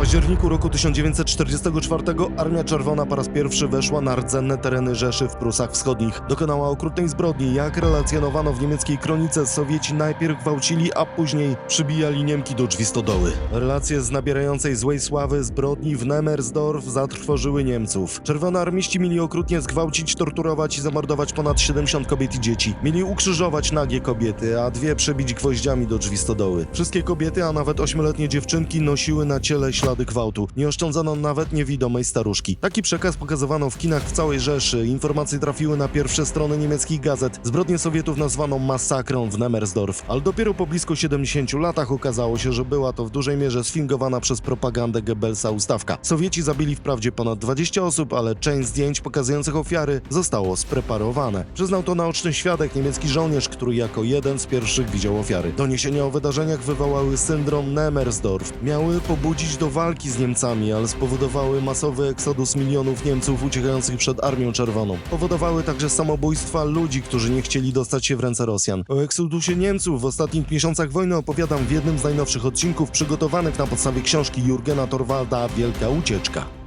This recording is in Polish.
październiku roku 1944 Armia Czerwona po raz pierwszy weszła na rdzenne tereny Rzeszy w Prusach Wschodnich. Dokonała okrutnej zbrodni. Jak relacjonowano w niemieckiej kronice, Sowieci najpierw gwałcili, a później przybijali Niemki do drzwi stodoły. Relacje z nabierającej złej sławy zbrodni w Nemersdorf zatrwożyły Niemców. Czerwonoarmiści mieli okrutnie zgwałcić, torturować i zamordować ponad 70 kobiet i dzieci. Mieli ukrzyżować nagie kobiety, a dwie przebić gwoździami do drzwi stodoły. Wszystkie kobiety, a nawet ośmioletnie dziewczynki nosiły na ciele ślady gwałtu. Nie oszczędzono nawet niewidomej staruszki. Taki przekaz pokazywano w kinach w całej Rzeszy. Informacje trafiły na pierwsze strony niemieckich gazet. Zbrodnię Sowietów nazwano masakrą w Nemersdorf. Ale dopiero po blisko 70 latach okazało się, że była to w dużej mierze sfingowana przez propagandę Goebbelsa ustawka. Sowieci zabili wprawdzie ponad 20 osób, ale część zdjęć pokazujących ofiary zostało spreparowane. Przyznał to naoczny świadek, niemiecki żołnierz, który jako jeden z pierwszych widział ofiary. Doniesienia o wydarzeniach wywołały syndrom Nemersdorf. Miały pobudzić do walki z Niemcami, ale spowodowały masowy eksodus milionów Niemców uciekających przed Armią Czerwoną. Powodowały także samobójstwa ludzi, którzy nie chcieli dostać się w ręce Rosjan. O eksodusie Niemców w ostatnich miesiącach wojny opowiadam w jednym z najnowszych odcinków przygotowanych na podstawie książki Jurgena Torwalda Wielka Ucieczka.